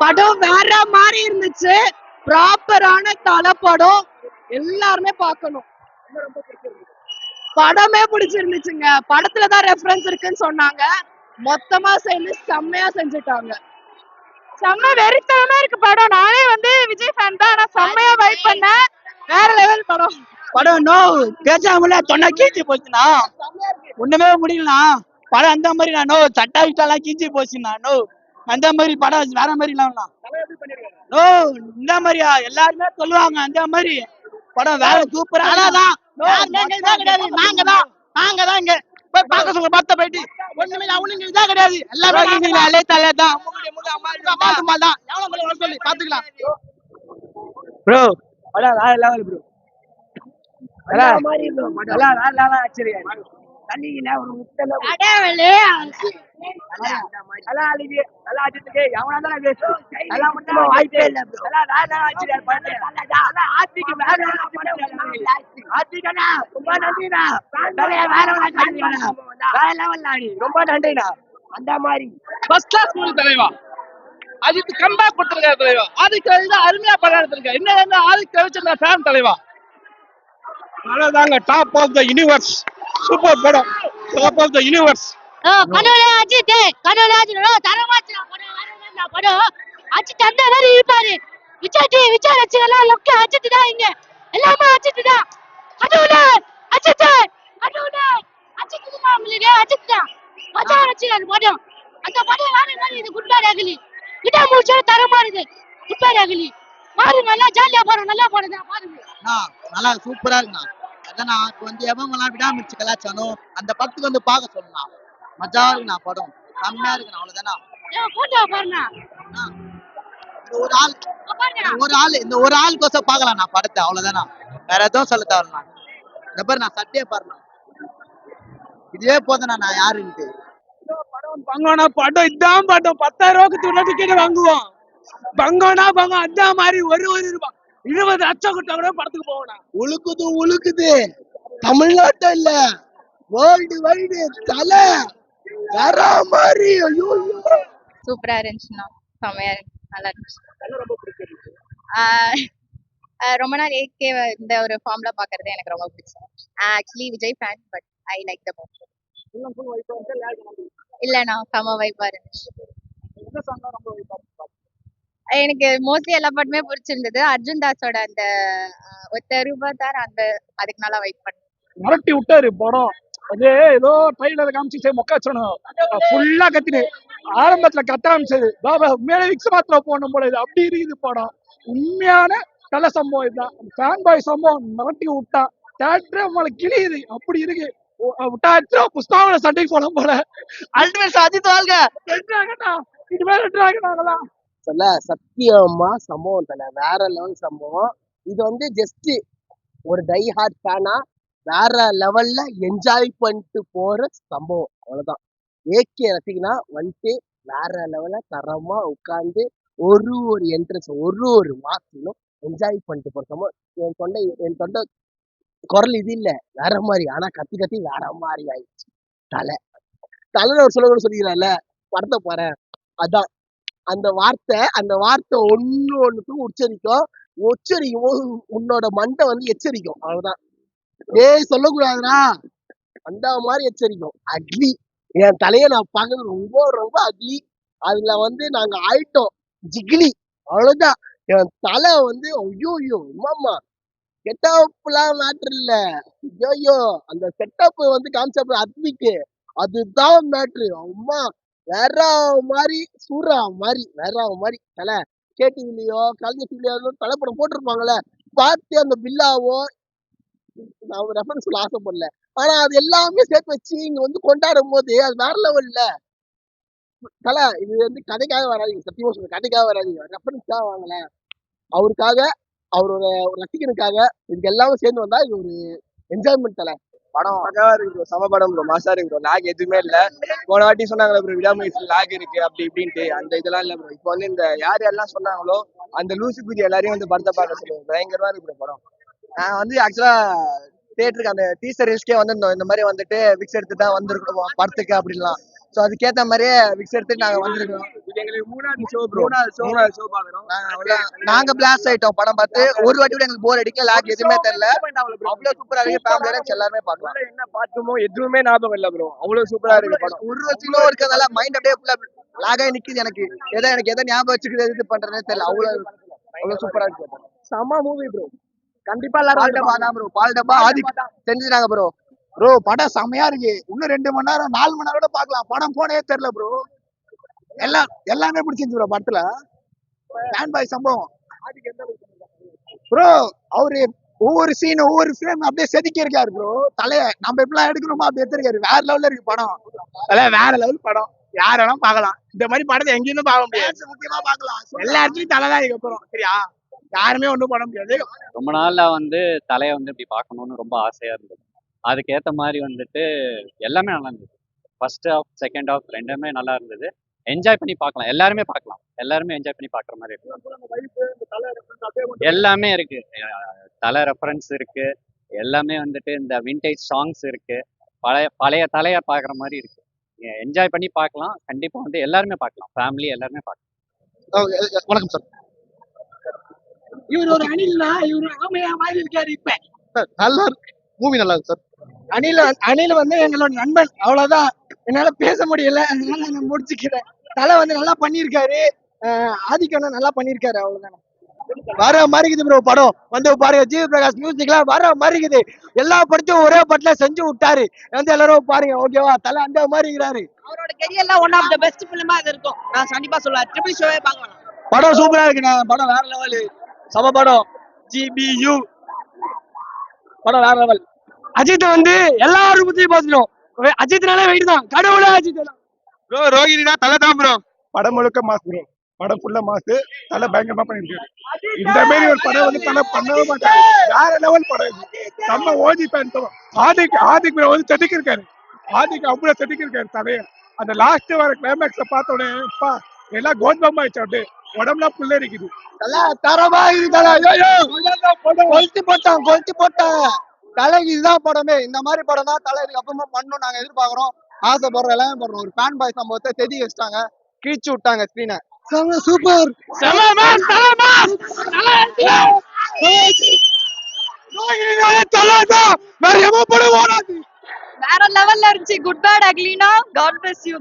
படம் வேற மாதிரி இருந்துச்சு. ப்ராப்பரான தலைப்படம் எல்லாருமே பார்க்கணும். படமே பிடிச்சிருந்துச்சுங்க. படத்துல தான் ரெஃபரன்ஸ் இருக்குன்னு சொன்னாங்க. மொத்தமா சேர்ந்து செம்மையா செஞ்சுட்டாங்க. செம்ம வெறித்தனமா இருக்கு படம். நானே வந்து விஜய் ஃபேன் தான். ஆனா செம்மையா வைப் பண்ணேன் வேற லெவல் படம். படம் நோ பேசாமல தொண்டை கீஞ்சி போச்சுண்ணா. ஒண்ணுமே முடியலண்ணா. படம் அந்த மாதிரி நான் நோ சட்டா விட்டாலாம் கீஞ்சி போச்சுண்ணா. நோ அந்த மாதிரி படம் வேற மாதிரி இல்லண்ணா நோ இந்த மாதிரியா? எல்லாருமே சொல்லுவாங்க அந்த மாதிரி. படம் வேற சூப்பரா அதான் நாங்க தான். நாங்க தான் இங்க. போய் பார்க்க சொல்ல பார்த்த போயிட்டு. ஒண்ணுமே அவனுங்க இதா கிடையாது. எல்லாமே அலே தலை தான். தான் எவ்வளவு சொல்லி பாத்துக்கலாம். ப்ரோ படம் வேற லெவல் ப்ரோ ரொம்ப நன்றிண்ணா. அந்த மாதிரி. ஃபர்ஸ்ட் கிளாஸ் மூவி தலைவா. அஜித் கம்பேக் கொடுத்துருக்காரு தலைவா. ஆதிக்க கவிதை அருமையா படம் என்ன ஆதிக்க கவிச்சந்திர ஃபேன் தலைவா? அவ்வளவுதாங்க top of the universe super படம். டாப் ஆஃப் த யூனிவர்ஸ் கனவுல அஜித் கனவுல அஜித் தரமாச்சு படம் வேற படம் அஜித் அந்த மாதிரி இருப்பாரு. விஜய் டி விஜய் ரசிகர்லாம் லொக்க அஜித் தான் இங்க. எல்லாமே அஜித் தான். கனவுல அஜித் கனவுல அஜித் தான் உங்களுக்கு அஜித் தான். மஜா ரசிகர் படம் அந்த படம் வேற மாதிரி இது குட் பேட் அகலி கிட்ட முடிச்சா தரமா இருக்கு குட் பேட் அகலி பாருங்க நல்லா ஜாலியா பாருங்க நல்லா படம் தான் பாருங்க நல்லா சூப்பரா இருக்குண்ணா. அதான் நான் வந்து எவங்கெல்லாம் விடாமிச்சு கலாச்சாரம் அந்த படத்துக்கு வந்து பார்க்க சொல்லலாம் மஜா இருக்குண்ணா படம். செம்மையா இருக்குண்ணா அவ்வளவுதானா? ஒரு ஆள் இந்த ஒரு ஆள் இந்த ஒரு ஆளுக்கோசம் பார்க்கலாம் நான் படத்தை அவ்வளவுதானா? வேற எதுவும் சொல்ல தேவையில்ல இந்த பாரு நான் சட்டையே பாருண்ணா. இதுவே போதுண்ணா நான் யாருன்ட்டு. பங்கோனா படம் இதான் படம். பத்தாயிரம் ரூபாய்க்கு உள்ள டிக்கெட் வாங்குவோம். பங்கோனா பங்கம் அதான் மாதிரி ஒரு ஒரு ரூபாய் இருபது லட்சம் கொடுத்தா கூட படத்துக்கு போகணும் உழுக்குது உழுக்குது. தமிழ்நாட்டம் இல்ல. வேர்ல்டு வைடு தலை. வேற மாதிரி? ஐயோ. சூப்பரா இருந்துச்சுண்ணா செம்மையா இருக்கு நல்லா இருந்துச்சு. ரொம்ப நாள் ஏகே இந்த ஒரு ஃபார்ம்ல பாக்குறது எனக்கு ரொம்ப பிடிச்சது actually Vijay fan but I like the இல்லண்ணா செம வைப்பா இருந்துச்சு. எனக்கு மோஸ்ட்லி எல்லா பாட்டுமே பிடிச்சிருந்தது. அர்ஜுன் தாஸோட அந்த ஒத்த ரூபாய் தார் அந்த அதுக்கு நல்லா வெயிட் பண்ணேன். மிரட்டி விட்டாரு படம். அதே ஏதோ ட்ரைலர் காமிச்சு சரி மொக்காச்சணும் ஃபுல்லா கத்தினு ஆரம்பத்துல கத்த ஆரம்பிச்சது. பாபா உண்மையான விக்ஸ் மாத்திரம் போடணும் போல இது. அப்படி இருக்குது படம். உண்மையான கலை சம்பவம் இதுதான் ஃபேன் பாய் சம்பவம் மிரட்டி விட்டான் தேட்டரே உங்களை கிளியுது அப்படி இருக்கு. விட்டா எத்தனை புஸ்தகம் சண்டைக்கு போன போல. அல்டிமேட் அஜித் வாழ்க. இனிமேல் ரெண்டாங்கண்ணா சொல்ல சத்தியமா சம்பவம் தல வேற லெவல் சம்பவம். இது வந்து ஜஸ்ட் ஒரு டை ஹார்ட் ஃபேனா வேற லெவல்ல என்ஜாய் பண்ணிட்டு போற சம்பவம். அவ்வளவுதான். ஏகே ரசிகனா வந்துட்டு வேற லெவல்ல தரமா உட்கார்ந்து ஒரு ஒரு என்ட்ரன்ஸ் ஒரு ஒரு வாக்கிலும் என்ஜாய் பண்ணிட்டு போற சம்பவம். என் தொண்டை என் தொண்டை குரல் இது இல்ல வேற மாதிரி. ஆனா கத்தி கத்தி வேற மாதிரி ஆயிடுச்சு. தலை. தலையில ஒரு சொல்ல சொல்லிக்கிறாள சொல்லிக்கிறான்ல படத்தை போறேன் அதான். அந்த வார்த்தை அந்த வார்த்தை ஒன்று ஒண்ணுக்கும் உச்சரிக்கும். உச்சரிக்கும் போது உன்னோட மண்டை வந்து எச்சரிக்கும். அவ்வளவுதான். ஏய் சொல்லக்கூடாதுடா. அந்த மாதிரி எச்சரிக்கும் அக்லி என் தலையை நான் பார்க்கறது ரொம்ப ரொம்ப அக்லி அதுல வந்து நாங்க ஆயிட்டோம். ஜிகிலி. அவ்வளவுதான். என் தலை வந்து ஐயோ ஐயோ உமாமா செட்டப்லாம் மேட்ரு இல்ல. ஐயோ அந்த செட்டப் வந்து கான்செப்ட் அத்விக்கு. அதுதான் மேட்ரு அம்மா வேற மாதிரி சூறா மாதிரி வேற மாதிரி தலை. கேட்டிங்கலையோ கலைஞர் டிவிலையோ தலைப்படம் போட்டிருப்பாங்கல்ல. பார்த்து அந்த பில்லாவோ நான் ரெஃபரன்ஸ் சொல்ல ஆசைப்படல ஆனா அது எல்லாமே சேர்த்து வச்சு இங்க வந்து கொண்டாடும் போது அது வேற லெவல்ல தல இது வந்து கதைக்காக வராதிங்க சத்தியமா சொல்ல கதைக்காக வராதீங்க. ரெஃபரன்ஸ்க்காக வாங்கல. அவருக்காக அவரோட ஒரு ரசிகனுக்காக இதுக்கு எல்லாமே சேர்ந்து வந்தா இது ஒரு என்ஜாய்மெண்ட் தலை. படம் அழகா இருக்கு ப்ரோ சம படம் ப்ரோ மாசா இருக்கு ப்ரோ லாக் எதுவுமே இல்ல. போன வாட்டி சொன்னாங்களே ப்ரோ விடாமுயற்சி லாக் இருக்கு அப்படி இப்படின்ட்டு. அந்த இதெல்லாம் இல்ல ப்ரோ இப்போ வந்து இந்த யார் யாரெல்லாம் சொன்னாங்களோ அந்த லூசு குதி எல்லாரையும் வந்து படத்தை பார்க்க சொல்லுவாங்க. பயங்கரமா இருக்கு படம். நான் வந்து ஆக்சுவலா தேட்டருக்கு அந்த டீசர் ரிஸ்கே வந்திருந்தோம். இந்த மாதிரி வந்துட்டு விக்ஸ் எடுத்து தான் வந்திருக்கோம் படத்துக்கு அப்படின்லாம். ஸோ அதுக்கேற்ற மாதிரியே விக்ஸ் எடுத்துட்டு நாங்கள் வந்திருக்கோம். நாங்க நாங்க பிளாஸ்ட் ஆயிட்டோம் படம் பார்த்து. ஒரு வாட்டி கூட எங்களுக்கு போர் அடிக்கல லாக் எதுவுமே தெரியல. அவ்வளவு சூப்பரா இருக்கு. ஃபேமிலியோட எல்லாருமே பார்க்கலாம். என்ன பார்த்தோமோ எதுவுமே ஞாபகம் இல்ல ப்ரோ அவ்வளவு சூப்பரா இருக்கு படம். ஒரு சீனோ இருக்கிறதால மைண்ட் அப்படியே ஃபுல்லா லாக் ஆகி நிக்குது எனக்கு. எதை எனக்கு எதை ஞாபகம் வச்சுக்கிறது இது பண்றதுனே தெரியல. அவ்வளவு அவ்வளவு சூப்பரா இருக்கு. செம்ம மூவி ப்ரோ கண்டிப்பா எல்லாரும் டப்பா தான் ப்ரோ பால் டப்பா ஆதி செஞ்சுட்டாங்க ப்ரோ ப்ரோ படம் செமையா இருக்கு. இன்னும் ரெண்டு மணி நேரம் நாலு மணி நேரம் கூட பார்க்கலாம். படம் போனே தெரியல ப்ரோ எல்லாம் எல்லாமே பிடிச்சிருந்துச்சு ப்ரோ படத்துல. ஃபேன் பாய் சம்பவம். ப்ரோ அவரு ஒவ்வொரு சீன் ஒவ்வொரு ஃப்ரேம் அப்படியே செதுக்கி இருக்காரு ப்ரோ தலைய நம்ம எப்படிலாம் எடுக்கணுமோ? அப்படி எடுத்திருக்காரு. வேற லெவல்ல இருக்கு படம். அதெல்லாம் வேற லெவல் படம். யார் வேணாலும் பார்க்கலாம். இந்த மாதிரி படத்தை எங்கேயும் பார்க்க முடியாது. முக்கியமா பார்க்கலாம். எல்லா இடத்துலயும் தலை தான் இதுக்கப்புறம். சரியா? யாருமே ஒண்ணும் பண்ண முடியாது. ரொம்ப நாள்ல வந்து தலையை வந்து இப்படி பார்க்கணும்னு ரொம்ப ஆசையா இருந்தது. அதுக்கேற்ற மாதிரி வந்துட்டு எல்லாமே நல்லா இருந்தது. ஃபர்ஸ்ட் ஹாஃப் செகண்ட் ஹாஃப் ரெண்டுமே நல்லா இருந்தது. என்ஜாய் பண்ணி பார்க்கலாம். எல்லாருமே பார்க்கலாம். எல்லாருமே என்ஜாய் பண்ணி பார்க்குற மாதிரி இருக்கு. எல்லாமே இருக்கு. தலை ரெஃபரன்ஸ் இருக்கு. எல்லாமே வந்துட்டு இந்த விண்டேஜ் சாங்ஸ் இருக்கு. பழைய பழைய தலையை பார்க்குற மாதிரி இருக்கு. என்ஜாய் பண்ணி பார்க்கலாம். கண்டிப்பா வந்து எல்லாருமே பார்க்கலாம். ஃபேமிலி எல்லாருமே பார்க்கலாம். வணக்கம் சார் இவர் ஒரு அணில்னா இவர் ஆமையா மாதிரி இருக்காரு இப்ப. நல்லா இருக்கு. மூவி நல்லா இருக்கு சார் அணில் அணில் வந்து எங்களோட நண்பன். அவ்வளவுதான். என்னால பேச முடியல. அதனால நான் முடிச்சுக்கிறேன். தலை வந்து நல்லா பண்ணியிருக்காரு. அஹ் ஆதிக்கண்ணன் நல்லா பண்ணியிருக்காரு அவ்வளவுதான். வர மாதிரிக்குது ப்ரோ படம். வந்து பாருங்க ஜி. பிரகாஷ் மியூசிக்லாம் வர மாதிரிக்குது எல்லா படத்தையும் ஒரே படத்துல செஞ்சு விட்டாரு. வந்து எல்லாரும் பாருங்க ஓகேவா தலை அந்த மாதிரி இருக்கிறாரு. அவரோட கெரியர்ல ஒன் ஆஃப் த பெஸ்ட் ஃபிலிமா அது இருக்கும். நான் கண்டிப்பா சொல்லுவேன் ட்ரிபிள் ஷோவே பார்க்கலாம். படம் சூப்பரா இருக்குண்ணா படம் வேற லெவல் சம படம் ஜிபியு படம் வேற லெவல் அஜித் வந்து எல்லாரும் பத்தி பார்த்துடும் அஜித்னாலே வெயிட் தான். கடவுளே அஜித் ப்ரோ ரோகிணினா தலை தான் ப்ரோ படம் முழுக்க மாஸ் ப்ரோ படம் ஃபுல்லா மாசு தலை பயங்கரமா பண்ணிருக்காரு. இந்த மாதிரி ஒரு படம் வந்து தலை பண்ணவே மாட்டாரு. வேற லெவல் படம் இது. நம்ம ஓஜி ஃபேன் தான் ஆதிக் ஆதிக் வந்து செதுக்கி இருக்காரு ஆதிக் அவ்வளவு செதுக்கி இருக்காரு தலைய. அந்த லாஸ்ட் வர கிளைமேக்ஸ பார்த்த உடனே அப்பா எல்லாம் கோத்பம் ஆயிடுச்சு அப்படியே. உடம்புலாம் புல்லரிக்குது தலை தரமா இருக்கு தலை ஐயோ. கொளுத்தி போட்டான் கொளுத்தி போட்டான் தலைக்கு இதுதான் படமே. இந்த மாதிரி படம் தான் தலை இதுக்கு அப்புறமா பண்ணணும் நாங்க எதிர்பார்க்கறோம். ஆசைப்படுறோம் எல்லாமே பண்றோம். ஒரு ஃபேன் பாய் சம்பவத்தை செதி வச்சிட்டாங்க. கிழிச்சு விட்டாங்க ஸ்கிரீனை சூப்பர் படம் ஓடாது? வேற லெவல்ல இருந்துச்சு. குட் பேட் அக்லினா காட் பிளஸ் யூ